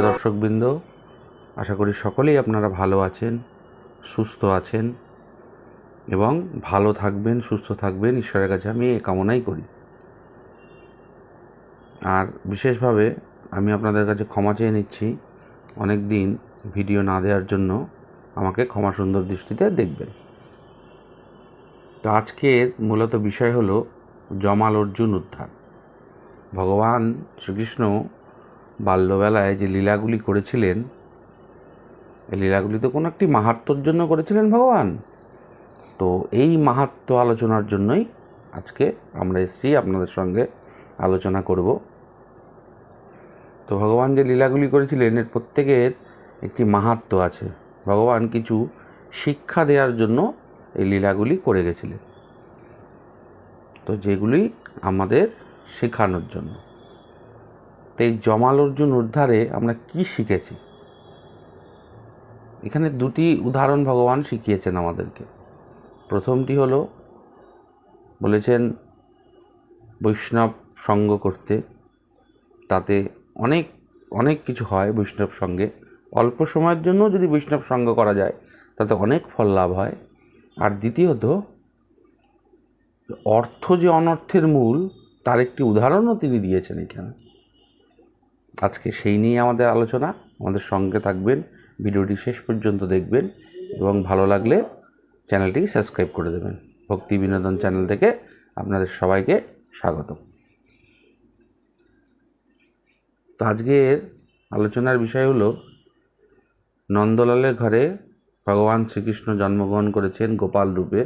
প্রিয় দর্শকবৃন্দ, আশা করি সকলেই আপনারা ভালো আছেন, সুস্থ আছেন এবং ভালো থাকবেন, সুস্থ থাকবেন। ঈশ্বরের কাছে আমি এই কামনাই করি। আর বিশেষভাবে আমি আপনাদের কাছে ক্ষমা চেয়ে নিচ্ছি, অনেক দিন ভিডিও না দেওয়ার জন্য আমাকে ক্ষমা সুন্দর দৃষ্টিতে দেখবেন। তো আজকের মূলত বিষয় হলো জমাল অর্জুন উদ্ধার। ভগবান শ্রীকৃষ্ণ বাল্যবেলায় যে লীলাগুলি করেছিলেন, এই লীলাগুলি তো কোনো একটি মাহাত্মর জন্য করেছিলেন ভগবান। তো এই মাহাত্ম আলোচনার জন্যই আজকে আমরা এসেছি, আপনাদের সঙ্গে আলোচনা করব। তো ভগবান যে লীলাগুলি করেছিলেন, এর প্রত্যেকের একটি মাহাত্ম আছে। ভগবান কিছু শিক্ষা দেওয়ার জন্য এই লীলাগুলি করে গেছিলেন। তো যেগুলি আমাদের শেখানোর জন্য। তো এই জমাল অর্জুন উদ্ধারে আমরা কি শিখেছি? এখানে দুটি উদাহরণ ভগবান শিখিয়েছেন আমাদেরকে। প্রথমটি হলো, বলেছেন, বৈষ্ণব সঙ্গ করতে। তাতে অনেক অনেক কিছু হয় বৈষ্ণব সঙ্গে। অল্প সময়ের জন্য যদি বৈষ্ণব সঙ্গ করা যায়, তাতে অনেক ফল লাভ হয়। আর দ্বিতীয়ত, অর্থ যে অনর্থের মূল, তার একটি উদাহরণও তিনি দিয়েছেন এখানে। আজকে সেই নিয়ে আমাদের আলোচনা। আমাদের সঙ্গে থাকবেন, ভিডিওটি শেষ পর্যন্ত দেখবেন এবং ভালো লাগলে চ্যানেলটি সাবস্ক্রাইব করে দেবেন। ভক্তি বিনোদন চ্যানেল থেকে আপনাদের সবাইকে স্বাগত তো আজকের আলোচনার বিষয় হলো, নন্দলালের ঘরে ভগবান শ্রীকৃষ্ণ জন্মগ্রহণ করেছেন গোপাল রূপে।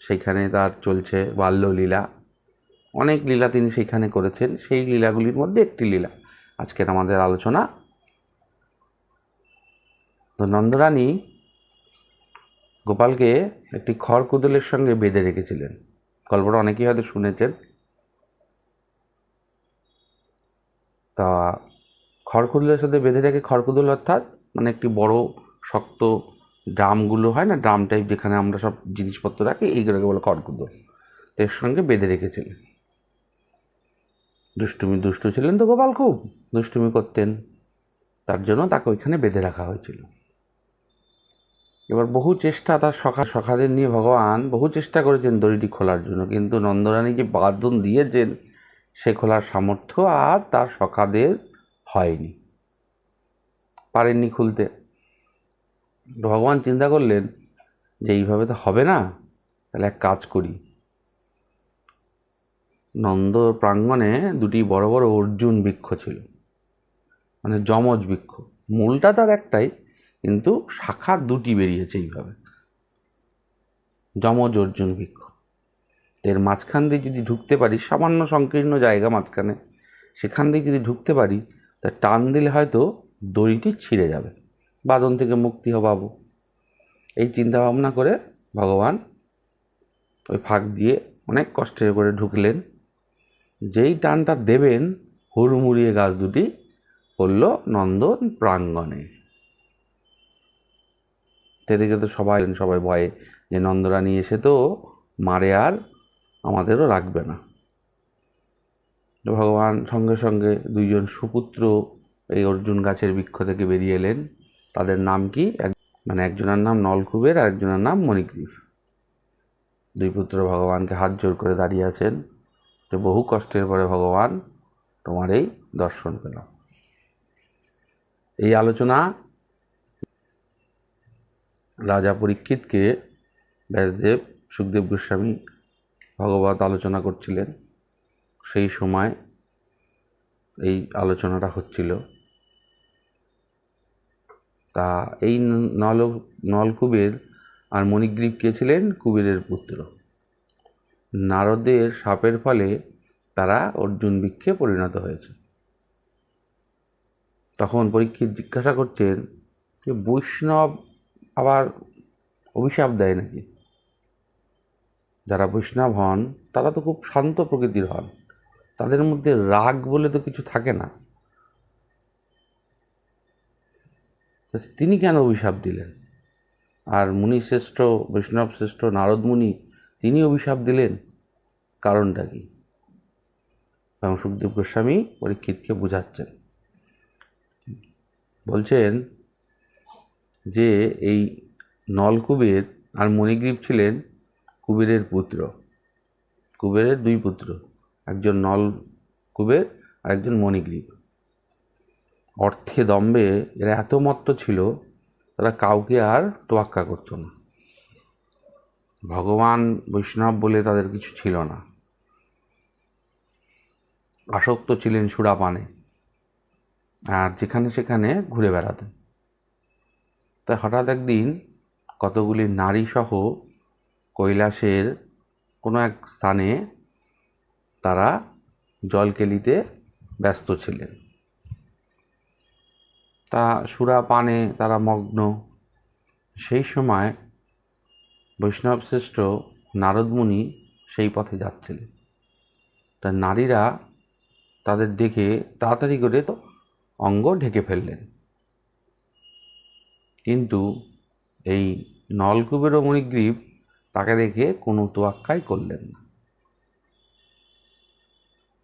সেখানে তার চলছে বাল্যলীলা। অনেক লীলা তিনি সেখানে করেছেন। সেই লীলাগুলির মধ্যে একটি লীলা। আজকের আমাদের আলোচনা। তো নন্দরানী গোপালকে একটি খড়কুদলের সঙ্গে বেঁধে রেখেছিলেন। গল্পটা অনেকেই হয়তো শুনেছেন। তা খড়কুদলের সাথে বেঁধে রেখে খড়কুদল অর্থাৎ মানে একটি বড় শক্ত ড্রামগুলো হয় না, ড্রাম টাইপ যেখানে আমরা সব জিনিসপত্র রাখি, এইগুলোকে বলে খড়কুদল। তো এর সঙ্গে বেঁধে রেখেছিলেন। দুষ্টুমি দুষ্টু ছিলেন তো গোপাল খুব। দুষ্টুমি করতেন। তার জন্য তাকে ওইখানে বেঁধে রাখা হয়েছিল। এবার বহু চেষ্টা তার সখা সখাদের নিয়ে ভগবান বহু চেষ্টা করেছেন দড়িটি খোলার জন্য, কিন্তু নন্দরানী যে বাদন দিয়েছেন, সে খোলার সামর্থ্য আর তার সখাদের হয়নি। পারেননি খুলতে। ভগবান চিন্তা করলেন যে এইভাবে তো হবে না, তাহলে এক কাজ করি। নন্দ প্রাঙ্গণে দুটি বড় বড় অর্জুন বৃক্ষ ছিল মানে যমজ বৃক্ষ। মূলটা তার একটাই, কিন্তু শাখা দুটি বেরিয়েছে এইভাবে। যমজ অর্জুন বৃক্ষ। এর মাঝখান দিয়ে যদি ঢুকতে পারি, সামান্য সংকীর্ণ জায়গা মাঝখানে, সেখান দিয়ে যদি ঢুকতে পারি, তা টান দিলে হয়তো দড়িটি ছিঁড়ে যাবে। বাদন থেকে মুক্তি পাবো এই চিন্তা ভাবনা করে ভগবান ওই ফাঁক দিয়ে অনেক কষ্টের করে ঢুকলেন। যেই টানটা দেবেন, হুড়মুড়িয়ে গাছ দুটি পড়ল নন্দন প্রাঙ্গণে। সেদিকে তো সবাই সবাই ভয়ে যে নন্দরানী এসে তো মারে আর আমাদেরও রাখবে না। ভগবান সঙ্গে সঙ্গে দুইজন সুপুত্র এই অর্জুন গাছের বৃক্ষ থেকে বেরিয়ে এলেন। তাদের নাম কি? এক মানে একজনের নাম নলকুবের আর একজনের নাম মণিগ্রীব দুই পুত্র ভগবানকে হাত জোর করে দাঁড়িয়ে আছেন। যে বহু কষ্টের পরে ভগবান তোমার এই দর্শন পেলাম এই আলোচনা রাজা পরীক্ষিতকে ব্যাসদেব, সুখদেব গোস্বামী ভগবত আলোচনা করছিলেন। সেই সময় এই আলোচনাটা হচ্ছিল। তা এই নল, নলকুবের আর মণিগ্রীব কে ছিলেন? কুবেরের পুত্র। নারদের সাপের ফলে তারা অর্জুন বৃক্ষে পরিণত হয়েছে। তখন পরীক্ষিত জিজ্ঞাসা করছেন যে, বৈষ্ণব আবার অভিশাপ দেয় নাকি? যারা বৈষ্ণব হন, তারা তো খুব শান্ত প্রকৃতির হন। তাদের মধ্যে রাগ বলে তো কিছু থাকে না। তিনি কেন অভিশাপ দিলেন? আর মুনি শ্রেষ্ঠ বৈষ্ণব শ্রেষ্ঠ, নারদ মুনি তিনি অভিশাপ দিলেন। কারণটা কি? এবং সুখদেব গোস্বামী পরীক্ষিতকে বোঝাচ্ছেন। বলছেন যে, এই নলকুবের আর মণিগ্রীব ছিলেন কুবেরের পুত্র। কুবেরের দুই পুত্র, একজন নল কুবের আর একজন মণিগ্রীব। অর্থে দম্বে এরা এত মত্ত ছিল, তারা কাউকে আর তোয়াক্কা করতো না। ভগবান বৈষ্ণব বলে তাদের কিছু ছিল না। আসক্ত ছিলেন সুরাপানে, আর যেখানে সেখানে ঘুরে বেড়াতেন। তাই হঠাৎ একদিন কতগুলি নারী সহ কৈলাসের কোনো এক স্থানে তারা জলকেলিতে ব্যস্ত ছিলেন। তা সুরা পানে তারা মগ্ন। সেই সময় বৈষ্ণব শ্রেষ্ঠ নারদমুনি সেই পথে যাচ্ছিলেন। তা নারীরা তাদের দেখে তাড়াতাড়ি করে তো অঙ্গ ঢেকে ফেললেন। কিন্তু এই নলকূপের মণিগ্রীব তাকে দেখে কোনো তোয়াক্কাই করলেন না।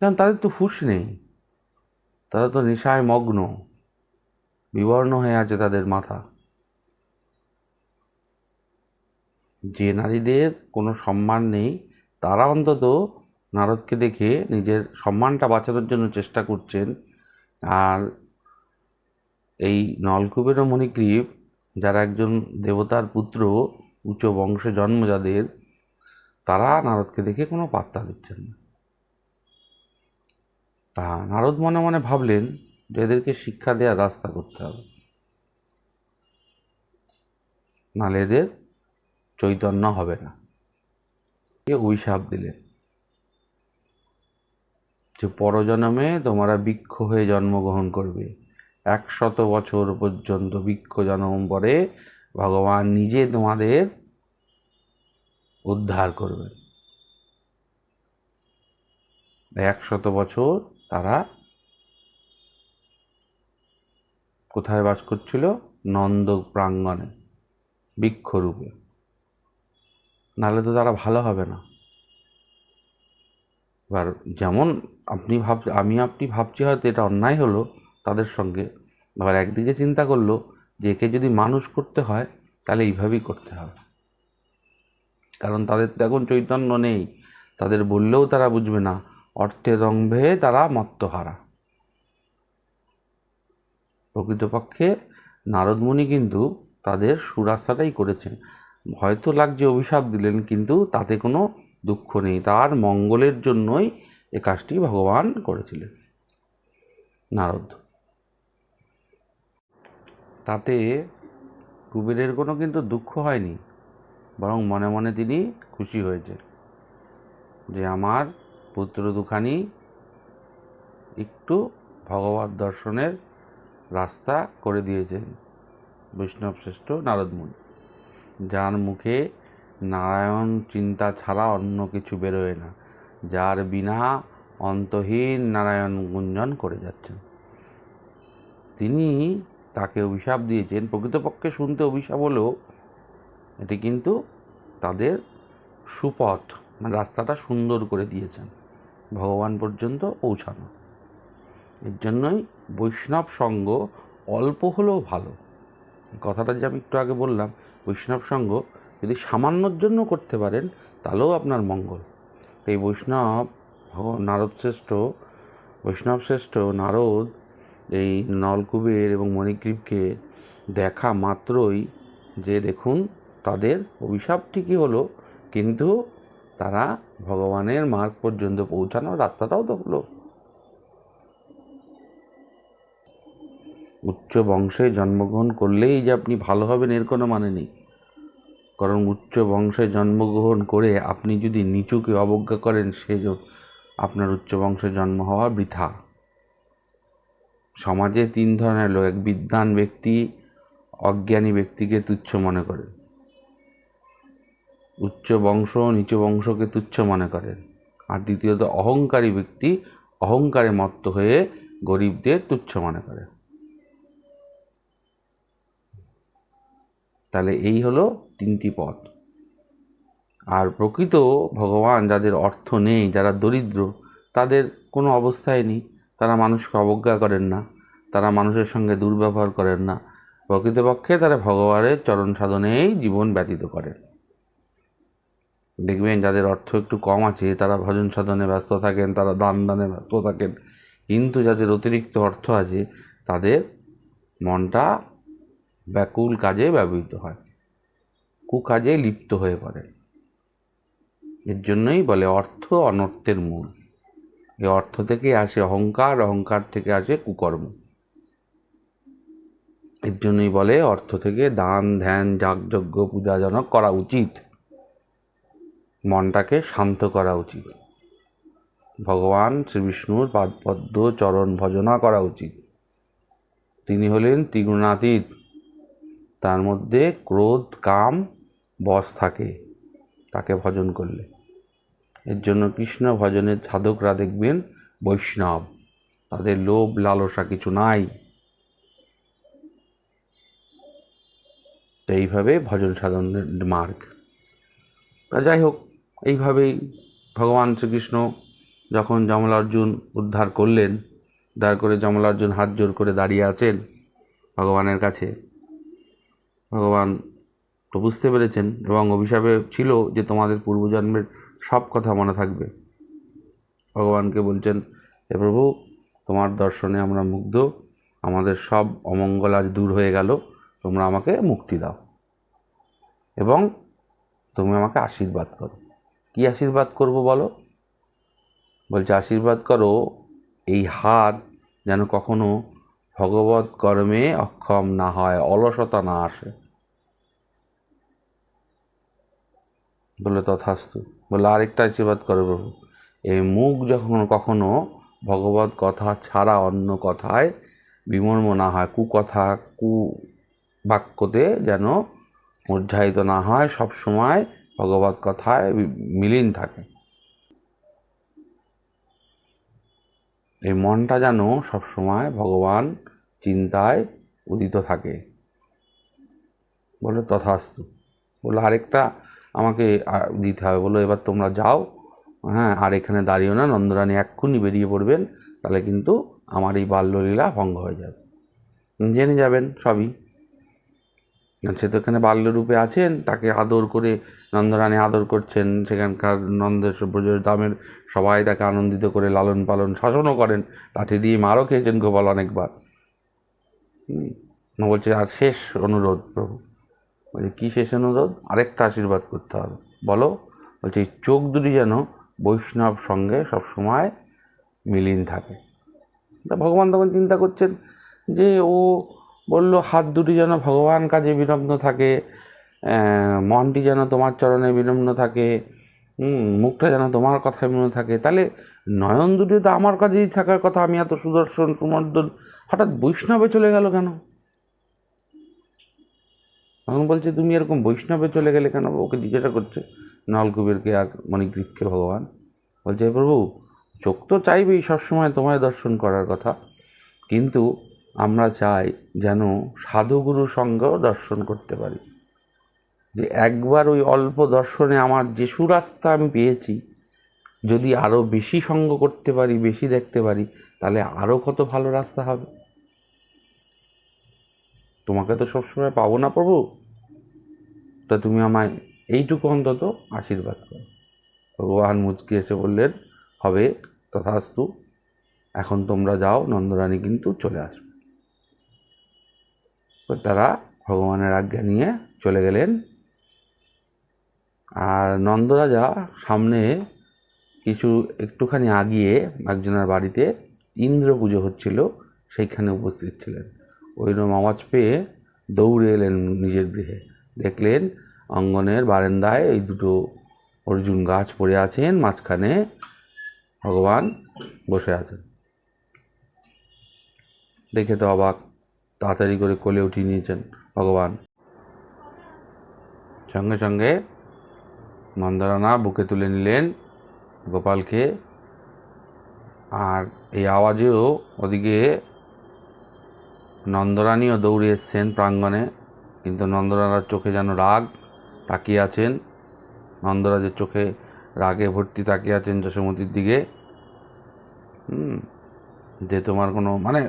কারণ তাদের তো হুঁশ নেই। তারা তো নেশায় মগ্ন, বিবর্ণ হয়ে আছে তাদের মাথা। যে নারীদের কোনো সম্মান নেই, তারা অন্তত নারদকে দেখে নিজের সম্মানটা বাঁচানোর জন্য চেষ্টা করছেন। আর এই নলকূপের মণিগ্রীব যারা একজন দেবতার পুত্র, উচ্চ বংশে জন্ম যাদের, তারা নারদকে দেখে কোনো পাত্তা দিচ্ছেন না। তা নারদ মনে মনে ভাবলেন যে এদেরকে শিক্ষা দেওয়ার রাস্তা করতে হবে। নাহলে এদের চৈতন্য হবে না। এ অভিশাপ দিলেন যে পরজন্মে তোমরা বৃক্ষ হয়ে জন্মগ্রহণ করবে। একশত বছর পর্যন্ত বৃক্ষ জন্ম পরে ভগবান নিজে তোমাদের উদ্ধার করবেন। একশত বছর তারা কোথায় বাস করছিল? নন্দ প্রাঙ্গণে বৃক্ষরূপে। নাহলে তো তারা ভালো হবে না। এবার যেমন আপনি ভাব, আমি আপনি ভাবছি হয়তো এটা অন্যায় হলো তাদের সঙ্গে। আবার একদিকে চিন্তা করল যে একে যদি মানুষ করতে হয়, তাহলে এইভাবেই করতে হবে। কারণ তাদের তো এখন চৈতন্য নেই, তাদের বললেও তারা বুঝবে না, অর্থে দম্ভে তারা মত্তহারা। প্রকৃতপক্ষে নারদমণি কিন্তু তাদের সুরাস্তাটাই করেছেন। হয়তো লাগছে অভিশাপ দিলেন, কিন্তু তাতে কোনো দুঃখ নেই। তার মঙ্গলের জন্যই এ কাজটি ভগবান করেছিলেন। নারদ। তাতে কুবেরের কোনো কিন্তু দুঃখ হয়নি, বরং মনে মনে তিনি খুশি হয়েছে যে আমার পুত্র দুখানি একটু ভগবত দর্শনের রাস্তা করে দিয়েছেন। বৈষ্ণব শ্রেষ্ঠ নারদমুনি যার মুখে নারায়ণ চিন্তা ছাড়া অন্য কিছু বেরোয় না, যার বিনা অন্তহীন নারায়ণ গুঞ্জন করে যাচ্ছেন। তিনি তাকে অভিশাপ দিয়েছেন, প্রকৃতপক্ষে শুনতে অভিশাপ হলেও এটি কিন্তু তাদের সুপথ মানে রাস্তাটা সুন্দর করে দিয়েছেন, ভগবান পর্যন্ত পৌঁছানো। এর জন্যই বৈষ্ণব সঙ্গ অল্প হলেও ভালো। কথাটা যে আমি একটু আগে বললাম বৈষ্ণব সঙ্গ যদি সামান্যর জন্য করতে পারেন, তাহলেও আপনার মঙ্গল। এই বৈষ্ণব নারদ শ্রেষ্ঠ, বৈষ্ণব শ্রেষ্ঠ নারদ এই নলকুবের এবং মণিগ্রীবকে দেখা মাত্রই যে দেখুন, তাদের অভিশাপ ঠিকই হলো, কিন্তু তারা ভগবানের মার্গ পর্যন্ত পৌঁছানোর রাস্তাটাও তো হলো। উচ্চ বংশে জন্মগ্রহণ করলেই যে আপনি ভালো হবেন এর কোনো মানে নেই। কারণ উচ্চ বংশে জন্মগ্রহণ করে আপনি যদি নিচুকে অবজ্ঞা করেন, সে আপনার উচ্চ বংশে জন্ম হওয়া বৃথা। সমাজে তিন ধরনের লোক, এক বিদ্বান ব্যক্তি, অজ্ঞানী ব্যক্তিকে তুচ্ছ মনে করে উচ্চ বংশ নিচু বংশকে তুচ্ছ মনে করেন। আর দ্বিতীয়ত, অহংকারী ব্যক্তি অহংকারে মত্ত হয়ে গরিবদের তুচ্ছ মনে করে তাহলে এই হলো তিনটি পথ আর প্রকৃত ভগবান যাদের অর্থ নেই, যারা দরিদ্র, তাদের কোনো অবস্থায় নেই। তারা মানুষকে অবজ্ঞা করেন না, তারা মানুষের সঙ্গে দুর্ব্যবহার করেন না। প্রকৃতপক্ষে তারা ভগবানের চরণ সাধনেই জীবন ব্যতীত করেন। দেখবেন যাদের অর্থ একটু কম আছে, তারা ভজন সাধনে ব্যস্ত থাকেন, তারা দান দানে ব্যস্ত থাকেন। কিন্তু যাদের অতিরিক্ত অর্থ আছে, তাদের মনটা ব্যাকুল কাজে ব্যবহৃত হয়। কুকাজে লিপ্ত হয়ে পড়ে। এর জন্যই বলে অর্থ অনর্থের মূল। এই অর্থ থেকে আসে অহংকার অহংকার থেকে আসে কুকর্ম। এর জন্যই বলে অর্থ থেকে দান, ধ্যান, যাগযজ্ঞ, পূজাজনক করা উচিত। মনটাকে শান্ত করা উচিত। ভগবান শ্রীবিষ্ণুর পাদপদ্ম চরণ ভজনা করা উচিত। তিনি হলেন ত্রিগুণাতীত। তার মধ্যে ক্রোধ, কাম, বশ থাকে তাকে ভজন করলে। এর জন্য কৃষ্ণ ভজনের সাধকরা দেখবেন বৈষ্ণব, তাদের লোভ লালসা কিছু নাই। তো এইভাবে ভজন সাধনের মার্গ। তা যাই হোক, এইভাবেই ভগবান শ্রীকৃষ্ণ যখন যমলার্জুন উদ্ধার করলেন, উদ্ধার করে যমলার্জুন হাত জোর করে দাঁড়িয়ে আছেন ভগবানের কাছে ভগবান তো বুঝতে পেরেছেন এবং অভিশাপে ছিল যে তোমাদের পূর্বজন্মের সব কথা মনে থাকবে। ভগবানকে বলছেন, হে প্রভু, তোমার দর্শনে আমরা মুগ্ধ, আমাদের সব অমঙ্গল আজ দূর হয়ে গেল, তোমরা আমাকে মুক্তি দাও এবং তুমি আমাকে আশীর্বাদ করো। কি আশীর্বাদ করব বলো? বলছে, আশীর্বাদ করো, এই হাত যেন কখনো ভগবত কর্মে অক্ষম না হয়, অলসতা না আসে। বলে তথাস্তু। বলে আরেকটা আশীর্বাদ করে প্রভু। এই মুখ যখন কখনো ভগবত কথা ছাড়া অন্য কথায় বিমর্ম না হয়, কুকথা কু বাক্যতে যেন উজ্জাহিত না হয়, সব সময় ভগবত কথায় মিলিন থাকে। এই মনটা যেন সবসময় ভগবান চিন্তায় উদিত থাকে। বলে তথাস্তু। বলল আরেকটা আমাকে দিতে হবে। বলল, এবার তোমরা যাও। হ্যাঁ আর এখানে দাঁড়িয়েও না, নন্দরানী এক্ষুনি বেরিয়ে পড়বেন, তাহলে কিন্তু আমার এই বাল্যলীলা ভঙ্গ হয়ে যাবে। জেনে যাবেন সবই। সে তো এখানে বাল্যরূপে আছেন, তাকে আদর করে নন্দরানী আদর করছেন। সেখানকার নন্দের দামের সবাই তাকে আনন্দিত করে লালন পালন শাসনও করেন। লাঠি দিয়ে মারও খেয়েছেন গোপাল অনেকবার। বলছে, আর শেষ অনুরোধ প্রভু। বলছে কী শেষ অনুরোধ? আরেকটা আশীর্বাদ করতে হবে। বলো, বলছে, এই চোখ দুটি যেন বৈষ্ণব সঙ্গে সবসময় মিলিন থাকে। তা ভগবান তখন চিন্তা করছেন যে, ও বলল, হাত দুটি যেন ভগবান কাজে বিনম্র থাকে মনটি যেন তোমার চরণে বিনম্ন থাকে মুখটা যেন তোমার কথায় মনে থাকে। তাহলে নয়ন দুটি তো আমার কাজেই থাকার কথা, আমি এত সুদর্শন সুমর্দন, হঠাৎ বৈষ্ণবে চলে গেল কেন? তখন বলছে, তুমি এরকম বৈষ্ণবে চলে গেলে কেন ওকে জিজ্ঞাসা করছে, নলকুবেরকে আর মণিগ্রীবকে ভগবান। বলছে "হে প্রভু, চোখ তো চাইবেই সবসময় তোমায় দর্শন করার কথা। কিন্তু আমরা চাই যেন সাধুগুরু সঙ্গেও দর্শন করতে পারি। যে একবার ওই অল্প দর্শনে আমার যে সুরাস্তা আমি পেয়েছি। যদি আরও বেশি সঙ্গ করতে পারি, বেশি দেখতে পারি, তাহলে আরও কত ভালো রাস্তা হবে? তোমাকে তো সবসময় পাবো না প্রভু। তা তুমি আমায় এইটুকু অন্তত আশীর্বাদ করো। ভগবান মুচকি এসে বললেন, হবে, তথাস্তু। এখন তোমরা যাও, নন্দরানী কিন্তু চলে আসবে। তো তারা ভগবানের আজ্ঞা নিয়ে চলে গেলেন। আর নন্দরাজা সামনে কিছু একটুখানি আগিয়ে একজনের বাড়িতে ইন্দ্র পুজো হচ্ছিল, সেইখানে উপস্থিত ছিলেন। ওইরকম আওয়াজ পেয়ে দৌড়ে এলেন নিজের গৃহে। দেখলেন অঙ্গনের বারান্দায় এই দুটো অর্জুন গাছ পড়ে আছেন, মাঝখানে ভগবান বসে আছেন। দেখে তো অবাক, তাড়াতাড়ি করে কোলে উঠিয়ে নিয়েছেন ভগবান। সঙ্গে সঙ্গে মন্দারানা বুকে তুলে নিলেন গোপালকে, আর এই আওয়াজেও ওদিকে নন্দরানীও দৌড়ে এসছেন প্রাঙ্গণে, কিন্তু নন্দরানার চোখে যেন রাগ তাকিয়ে আছেন। নন্দরাজের চোখে রাগে ভর্তি তাকিয়ে আছেন যশোমতির দিকে, হুম, যে তোমার কোনো মানে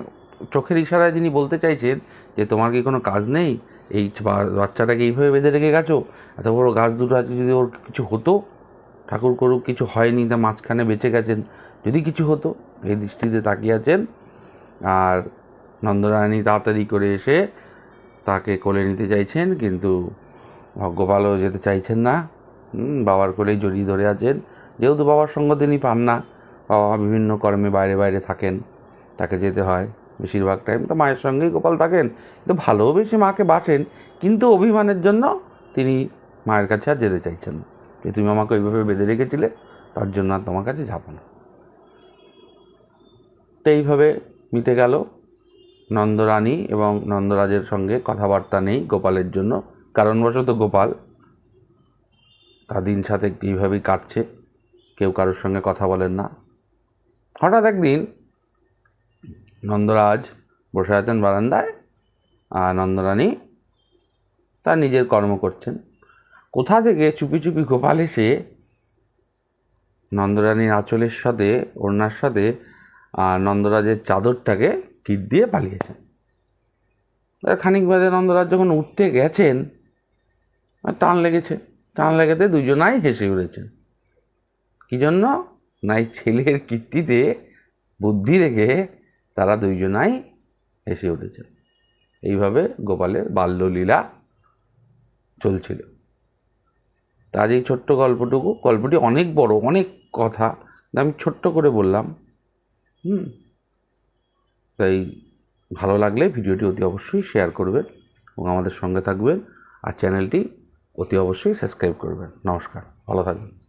চোখের ইশারায় যিনি বলতে চাইছেন যে তোমার কি কোনো কাজ নেই? এই বাচ্চাটাকে এইভাবে বেঁধে রেখে গেছো? এত বড় গাছ দুটো আছে যদি ওর কিছু হতো? ঠাকুর করুক, কিছু হয়নি, তা মাঝখানে বেঁচে গেছেন। যদি কিছু হতো, এই দৃষ্টিতে তাকিয়ে আছেন। আর নন্দরানী তাড়াতাড়ি করে এসে তাকে কোলে নিতে চাইছেন, কিন্তু গোপালও যেতে চাইছেন না। বাবার কোলেই জড়িয়ে ধরে আছেন। যেহেতু বাবার সঙ্গ তিনি পান না, বাবা বিভিন্ন কর্মে বাইরে বাইরে থাকেন, তাকে যেতে হয় বেশিরভাগ টাইম তো মায়ের সঙ্গেই গোপাল থাকেন। কিন্তু ভালোবেসে মাকে বাসেন কিন্তু অভিমানের জন্য তিনি মায়ের কাছে আর যেতে চাইছেন না। যে তুমি আমাকে ওইভাবে বেঁধে রেখেছিলে, তার জন্য আর তোমার কাছে যাব না। তো এইভাবে মিটে গেল। নন্দরানী এবং নন্দরাজের সঙ্গে কথাবার্তা নেই গোপালের জন্য। কারণবশত গোপাল তার দিন সাথে এইভাবেই কাটছে। কেউ কারোর সঙ্গে কথা বলেন না। হঠাৎ একদিন নন্দরাজ বসে আছেন বারান্দায় আর নন্দরানী তার নিজের কর্ম করছেন। কোথা থেকে চুপি চুপি গোপাল এসে নন্দরানীর আঁচলের সাথে, ওড়নার সাথে নন্দরাজের চাদরটাকে কিট দিয়ে পালিয়েছেন। খানিক বাদে নন্দরাজ যখন উঠতে গেছেন টান লেগেছে। টান লেগেতে দুজনাই হেসে উঠেছেন কী জন্য? না এই ছেলের কীর্তিতে বুদ্ধি রেখে তারা দুইজনাই হেসে উঠেছে এইভাবে গোপালের বাল্যলীলা চলছিল। তা আজ এই ছোট্ট গল্পটুকু, গল্পটি অনেক বড়, অনেক কথা, আমি ছোট্ট করে বললাম। হুম? তাই ভালো লাগলে ভিডিওটি অতি অবশ্যই শেয়ার করবেন এবং আমাদের সঙ্গে থাকবেন আর চ্যানেলটি অতি অবশ্যই সাবস্ক্রাইব করবেন। নমস্কার, ভালো থাকবেন।